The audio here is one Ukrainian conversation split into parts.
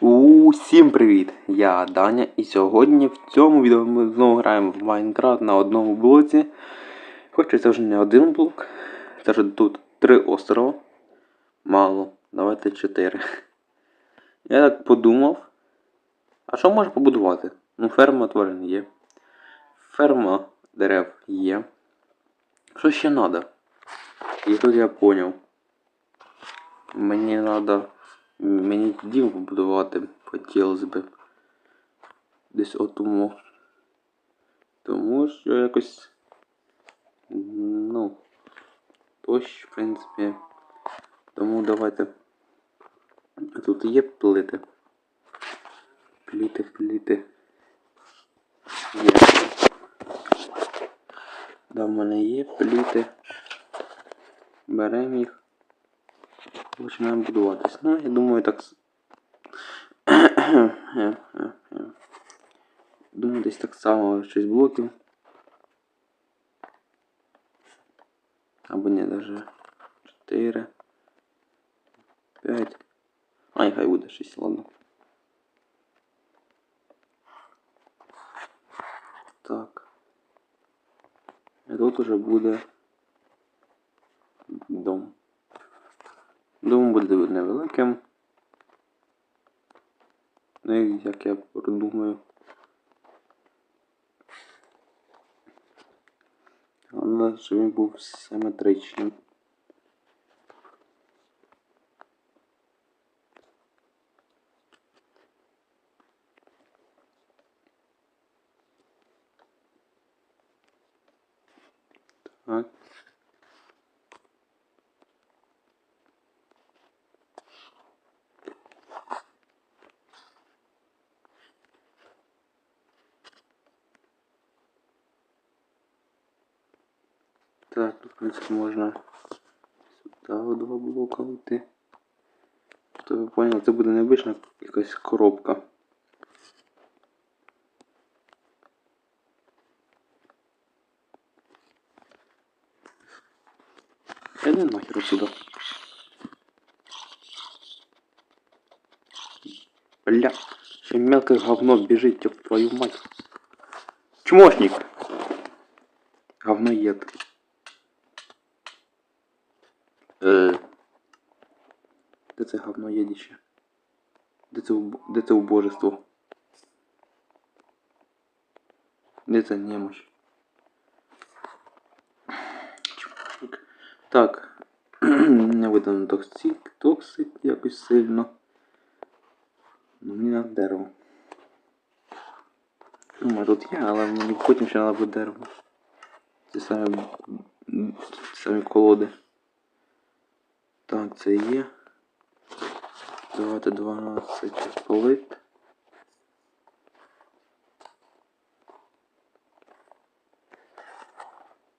Усім привіт! Я Даня і сьогодні в цьому відео ми знову граємо в Майнкрафт на одному блоці. Хоча це вже не один блок. Це вже тут три острова. Мало. Давайте чотири. Я так подумав. А що можна побудувати? Ну, ферма тварин є. Ферма дерев є. Що ще треба? І тут я поняв. Мені треба. Мені дім побудувати хотілося б. Десь отому. Тому що якось. Ну. Дощ, в принципі. Тому давайте. Тут є плити. Пліти, пліти. Є. Да, в мене є пліти. Беремо їх. Починаємо будуватись. Ну, я думаю, так. с- Думаю, десь так само 6 блоків. Або ні, даже 4. 5. Ай, хай буде 6, ладно. Так. І тут уже буде дом. Дом буде невеликим. Ну, і як я продумаю. Але щоб він був симетричним. Так. Так, можна сюди два блока йти. То ви поняли, це буде необична якась коробка. Іди нахер отсюда. Бля, ще мелкое говно бежит, ёб твою мать. Чмошник! Говноед. Е. Де це говноєдіще? Де це, де це убожество? Де це немощь? Так. Не видано токсик, токсик якось сильно. Ну, мені на дерево. Думаю, тут є, але мені потім ще треба буде дерево. Це самі, самі колоди. Так, це є. Давайте 12 плит.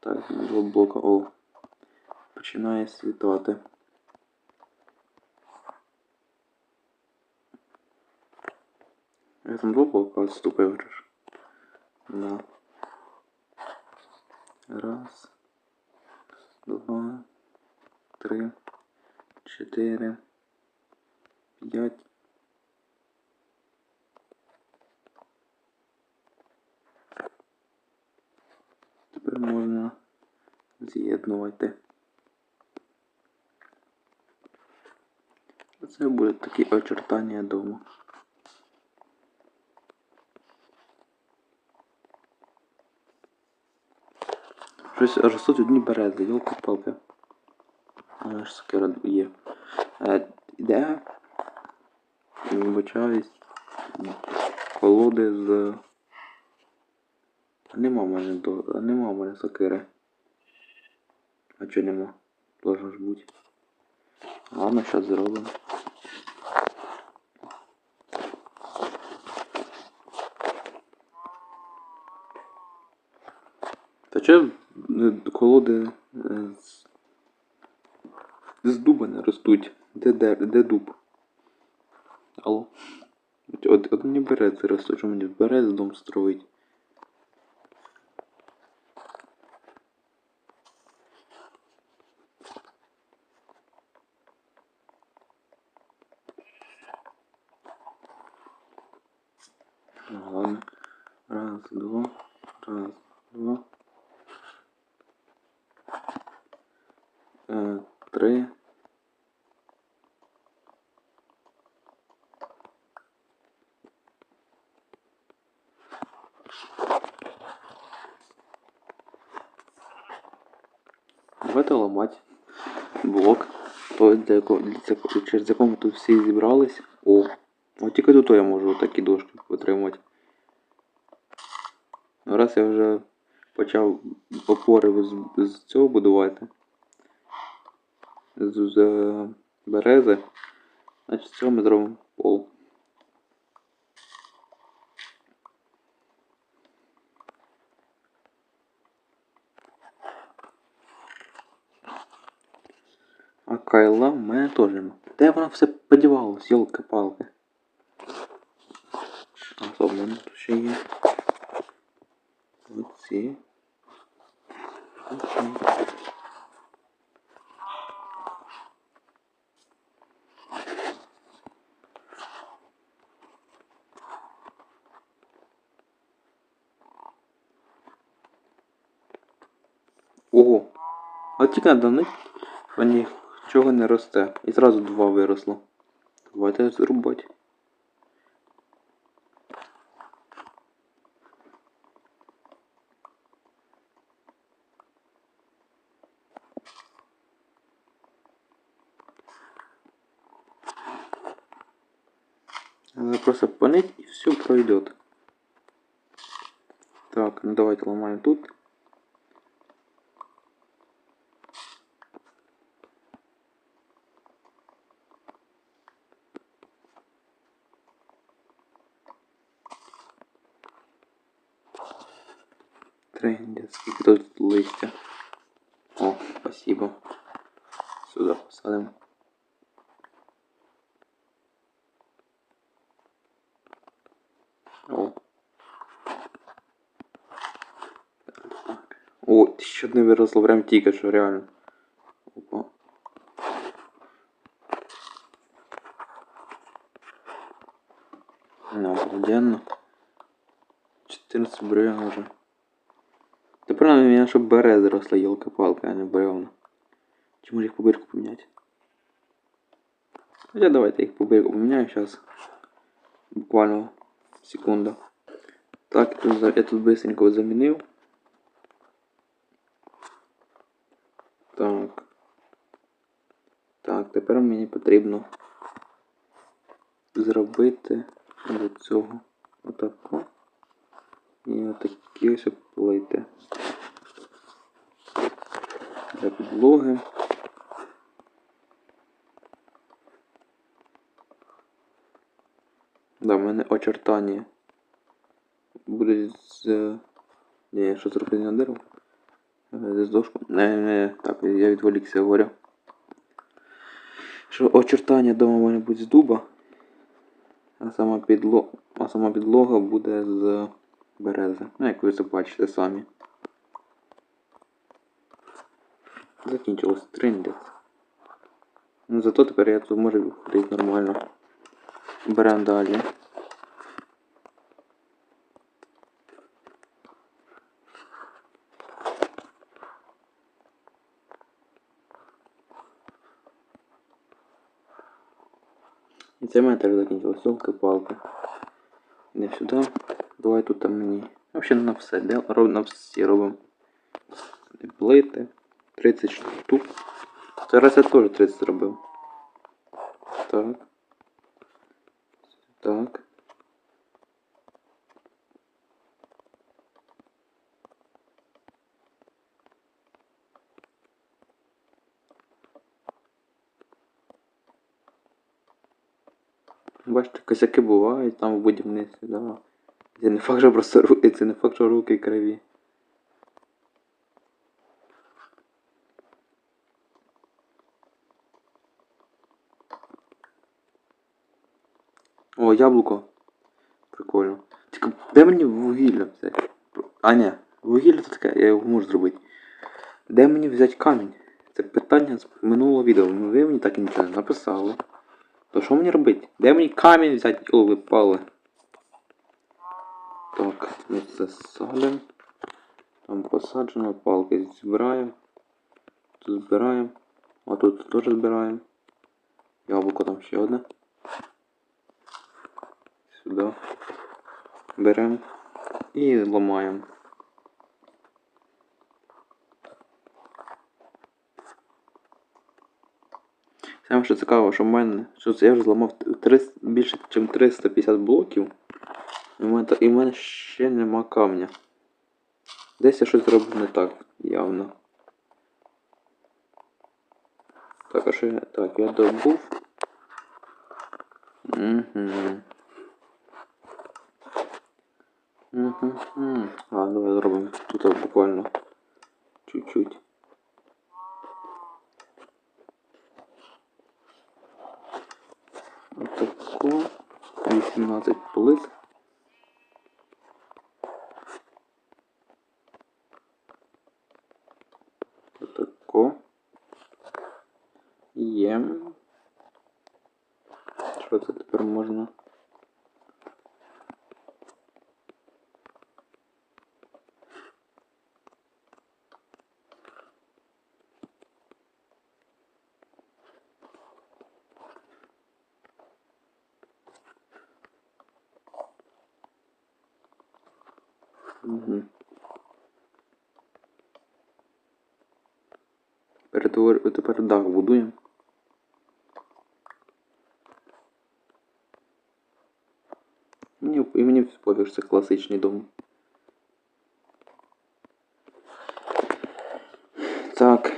Так, два блока. О. Починає світати. Я там два блока відступив. Да. Раз. Два. Три. Чотири. П'ять. Тепер можна з'єднувати. Це буде такі очертання дому. Щось ростуть одні берези, йолки-палки. А ж сокира є. Е, Іде. Вибачаюсь. Колоди з. Нема в мене до. Нема в мене сокири. А чого нема? Должно ж бути. Ладно, щас зробимо. Та чого колоди е, з, з дуба не ростуть? Де, де, де дуб? Алло? От, от, мені береться росте, що мені берез дом строїть. Ну, Ладно. Раз, два, раз, два. Е, три. Давайте ламати блок. Той, для якого, для через якому тут всі зібрались. О, от тільки тут я можу такі дошки отримати. Ну, раз я вже почав опори з, з цього будувати. З, з е, берези. Значить, з цього ми зробимо пол. кайла в мене теж нема. Де воно все подівалось, йолки-палки. Особливо тут ще є. Оці. Оці. Ого! А тільки надо нить, що нічого не росте. І зразу два виросло. Давайте зрубати. Просто поныть и все пройдет. Так, ну давайте ломаем тут. Трендец. Сколько тут листья. О, спасибо. Сюда посадим. О. Так. О, ще одне виросло прям тільки що, реально. Щоб берези росла елка-палка, а не бревна. Чи може їх по бирку поміняти? Хоча давайте їх по бирку поміняю зараз. Буквально секунда. Так, я тут быстренько замінив. Так. Так, тепер мені потрібно зробити до цього отако. І отакі ось плити. Для підлоги. Да, в мене очертання будуть з. Ні, що зробити на дерево? Е, З дошку. Не, не, так, я відволікся говорю. Що очертання дома вони будуть з дуба, а сама підлога, а сама підлога буде з берези. Ну, як ви це бачите самі. Закінчилось триндець. Ну зато тепер я тут можу ходити нормально. Беремо далі. І це мене теж закінчилось. Йолки-палки. Не сюди. Давай тут там мені. Взагалі на все. Де, на всі робимо. Плити. 30 штук. Зараз я теж 30 зробив. Так. Так. Бачите, косяки бувають там в будівництві, да. Це не факт, що просто руки, це не факт, що руки криві. О, яблуко. Прикольно. Тільки де мені вугілля взяти? А, ні, вугілля це таке, я його можу зробити. Де мені взяти камінь? Це питання з минулого відео. Ви мені так і нічого не написали. То що мені робити? Де мені камінь взяти, коли ви пали? Так, ми це садимо. Там посаджено, палки збираємо. Тут збираємо. А тут теж збираємо. Яблуко там ще одне. Сюди. Беремо і ламаємо. Саме що цікаво, що в мене, що я вже зламав 300, більше, ніж 350 блоків. І в мене, і в мене ще нема камня. Десь я щось зробив не так, явно. Так, а що я. Так, я добув. Угу. А, давай зробимо тут буквально чуть-чуть. Отако. 18 плит. Тепер дах будуємо. Мені, і мені пофіг, що це класичний дом. Так.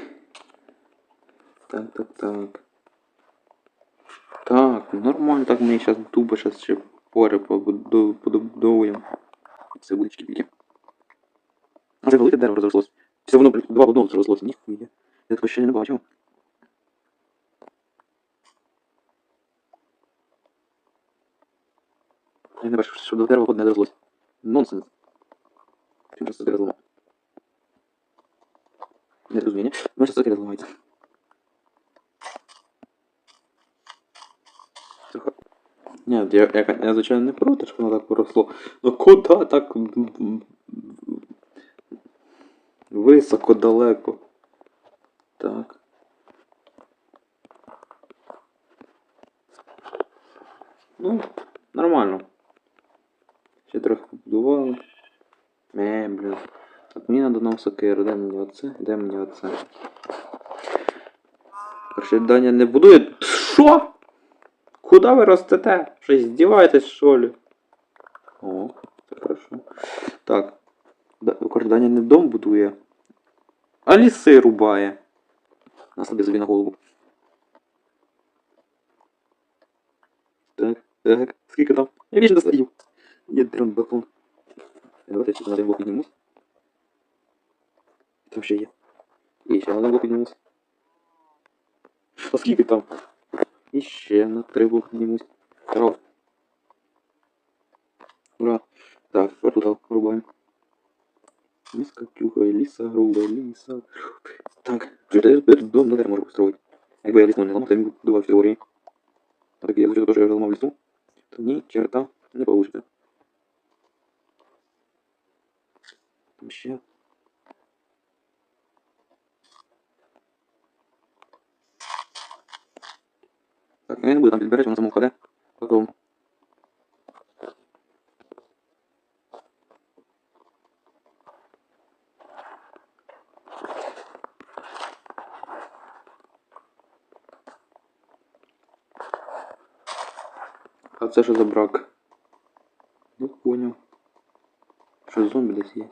Так, так, так. Так, нормально, так мені зараз дуба зараз ще пори побудовуємо. Це буде тільки. А це велике дерево розрослось. Це воно, два в одному розрослося. Ніхуя. Я такого не бачив. Я не бачив, що до дерева одне розрослось. Нонсенс. Чим просто таке розламав? Не розуміння. Ну, зараз таке розламається. Ні, я, я, я, звичайно, не проти, що воно так поросло. Ну куди так високо далеко? Так. Ну, нормально. Ще трохи побудували. Е, блін. Так, мені надо на сокиру. Де мені оце? Де мені оце? Короче, Даня не будує. Що? Куда ви ростете? Що здіваєтесь, що ли? О, це хорошо. Так. Короче, Даня не дом будує, а ліси рубає. На собі собі на голову. Так, так, скільки там? Я більше достаю. Є дрон батон. Давайте ще на один блок піднімусь. Там ще є. І ще на один блок піднімусь. А скільки там? І ще на три блоки піднімусь. Здорово. Ура. Так, тепер тут рубаємо. Ліска, клюхає, ліса, груба, ліса. Так, що я тепер дом на дерево можу построїти. Якби я лісну не ламав, то я міг будував в теорії. А так я за те, що я ламав лісу, то ні, черта не получится. Там ще. Так, ну я не буду там підбирати, воно само впаде. Потом. А це що за брак? Ну, понял. Що зомбі десь є.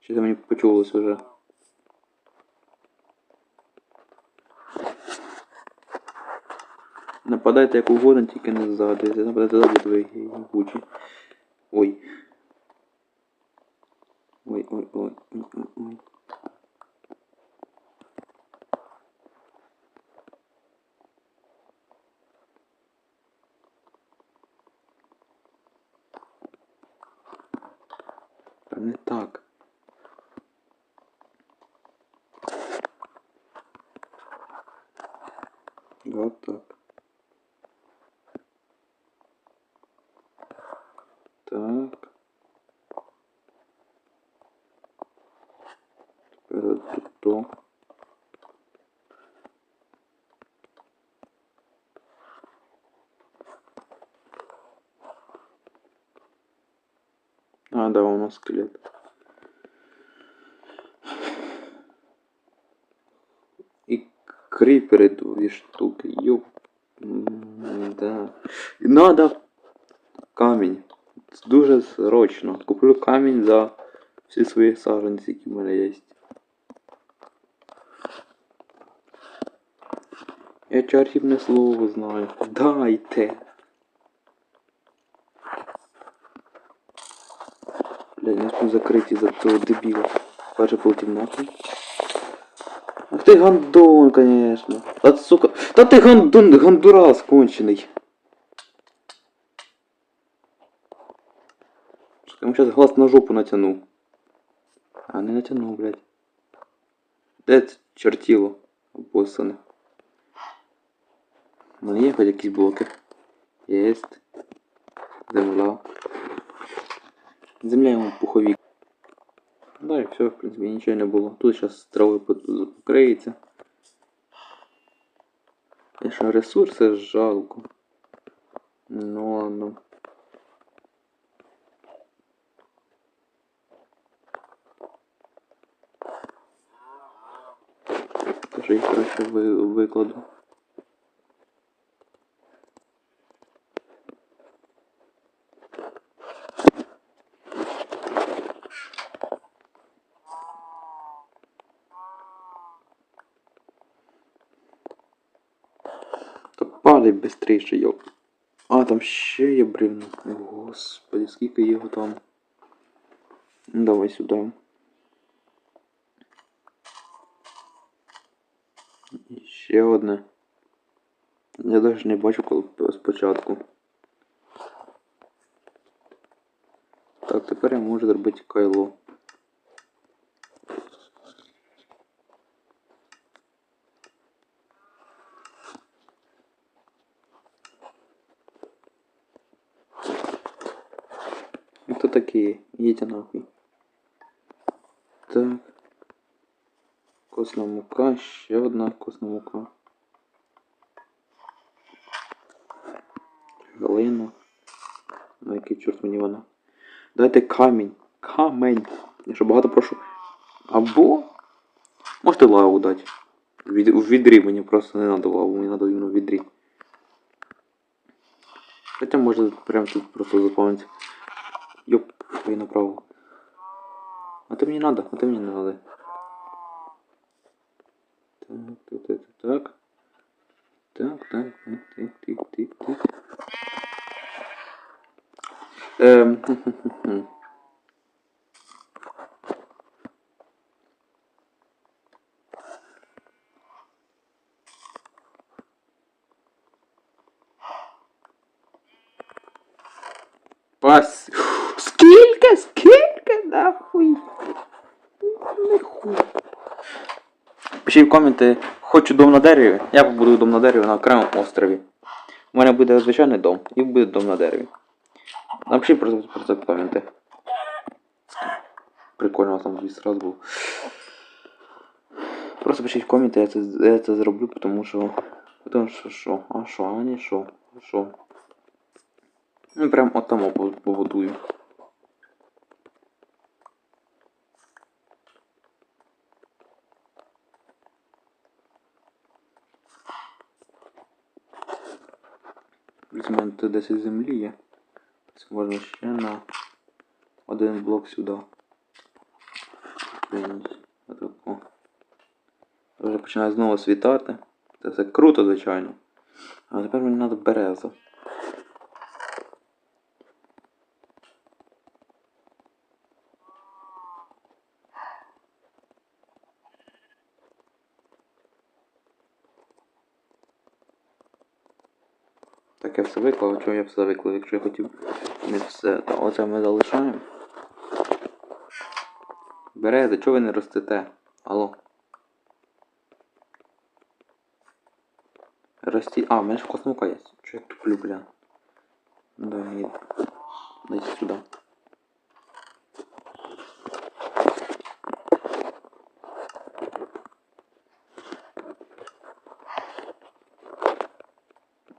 Чи це мені почулось уже? Нападайте як угодно, тільки не ззаду. Нападайте ззаду, ви гучі. Ой, ой, ой, ой, ой, ой. Та не так. Вот так. Так. Тепер тут то. У нас скелет. И криперы две штуки, ёп. Да. Надо камінь. Дуже срочно. Куплю камінь за всі свої саженці, які в мене є. Я чархівне слово знаю. Дайте. Я спів закриті за цього дебіла. Перше полетів нахуй. Ах ти гандон, конечно. Та сука. Та ти гандон, гандурас кончений. Я ему сейчас глаз на жопу натяну. А, не натянув, блядь. Де це чертіло? Обоссане. Ну є хоч якісь блоки. Єсть. Земля. Земля йому пуховик. Да, і все, в принципі, нічого не було. Тут зараз пот- покриється. Конечно, ресурси жалко. Ну ладно. Тож їх краще викладу. падай быстріше, йоп. А, там ще є бревно. О, Господи, скільки його там. Ну, Давай сюди. І ще одне. Я навіть не бачу коли п- спочатку. Так, тепер я можу зробити кайло. Такі? Їдьте нахуй. Так. Косна мука, ще одна косна мука. Галина. Ну який чорт мені вона. Дайте камінь. Камень. Я що багато прошу. Або. Можете лаву дати. В від- в відрі мені просто не надо лаву, мені надо іменно в відрі. Хоча може прям тут просто заповнити. Йоп, ви направо. А то мені надо, а то мені не надо. Так, так, так, так. Так, так, так, так, так, так, так. Ем, хм-хм-хм. Пас. Скільки? Скільки? Нахуй? Нахуй. Пишіть в коменти, хочу дом на дереві. Я побудую дом на дереві на окремому острові. У мене буде звичайний дом і буде дом на дереві. Напишіть про, про це коменти. Прикольно там звісно раз був. Просто пишіть коменти, я це, я це зроблю, тому що. Тому що що? А що? А не що? Що? Ну прям отамо по- побудую. Мене тут 10 землі є. Можна ще на один блок сюди. Отаку. Вже починає знову світати. Це все круто, звичайно. А тепер мені треба береза. Все виклав, чого я все виклав, якщо я хотів не все, то оце ми залишаємо. Берези, чого ви не ростете? Алло. Рості. А, в мене ж космука є. Чого я туплю, бля. Да, і... Дайте сюди.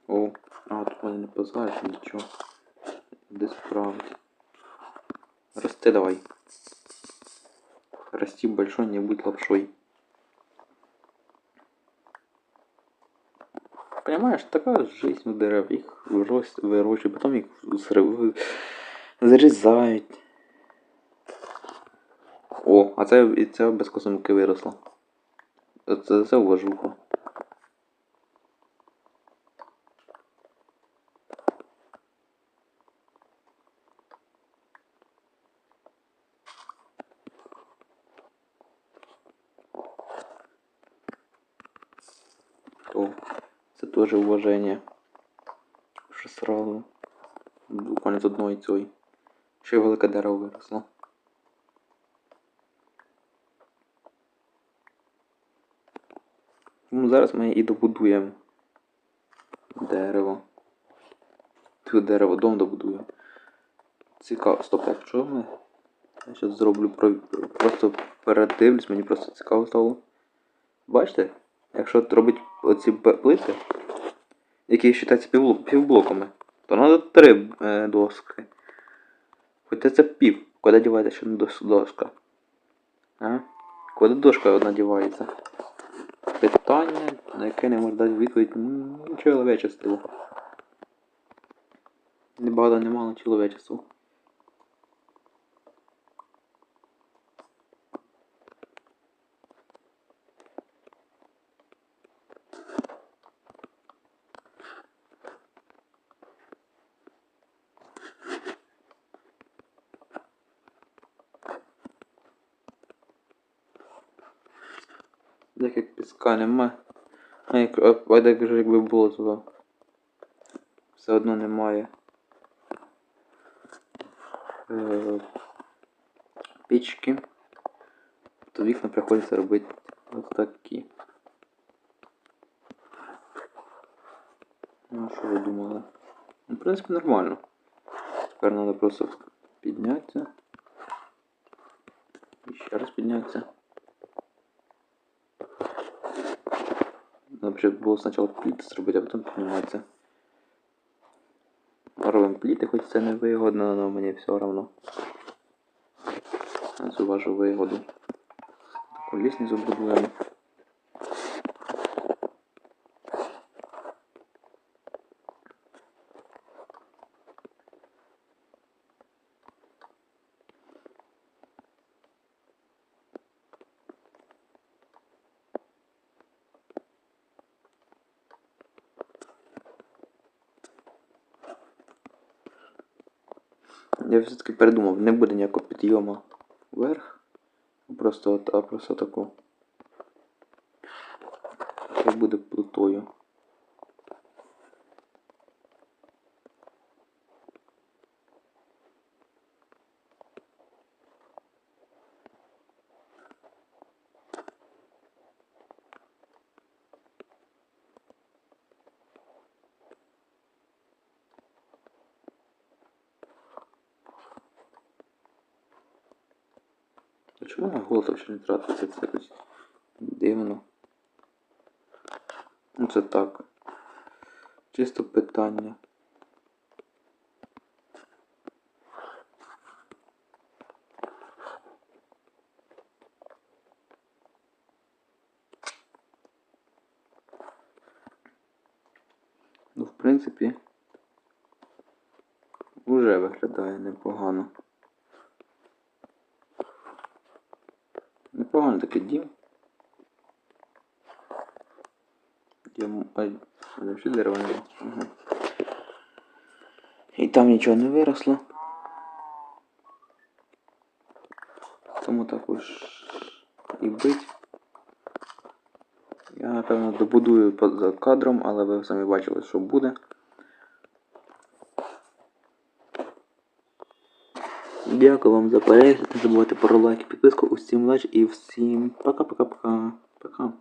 О, а мене не позаєш нічого. Де справді. Расти давай. Расти большой, не будь лапшой. Понимаешь, така жизнь у дерев. Їх вирос- вирощують, потім їх. О, а це це без косинки виросло. Це, це уважуха. О, теж уваження. Що сразу. Буквально з одної цієї. Ще й велике дерево виросло. Ну, зараз ми і добудуємо дерево. Ту дерево, дом добудуємо. Цікаво. Стоп, якщо ми. Я зараз зроблю про... просто передивлюсь, мені просто цікаво стало. Бачите? Якщо от робить оці плити, які вважаються півблоками, то треба три е, доски. Хоча це пів. Куди дівається ще дос- доска? А? Куди дошка одна дівається? Питання, на яке не можна дати відповідь ні чоловічество. Небагато немало не Так піска нема. А а же якби було туди. Все одно немає. Е, пічки. То вікна приходиться робити ось такі. Ну, що ви думали? Ну, в принципі, нормально. Тепер треба просто піднятися. І ще раз піднятися. Вообще було спочатку пліти зробити, а потім підніматися. Робимо пліти, хоч це не вигодно, але мені все одно. Зуважу вигоду. Таку лісницю будуємо. Я все-таки передумав, не буде ніякого підйому вверх. Просто от, а просто таку. Це буде плитою. А голос взагалі не тратиться? Це якось дивно. Ну це так. Чисто питання. Ну, в принципі, вже виглядає непогано. Непогано такий дім. Дім. Ай, не всі дерева нема. Ага. І там нічого не виросло. Тому також і бить. Я напевно добудую поза кадром, але ви самі бачили, що буде. Дякую вам за перегляд. Не забувайте про лайк підписку. Усім лайк і всім пока-пока-пока. Пока.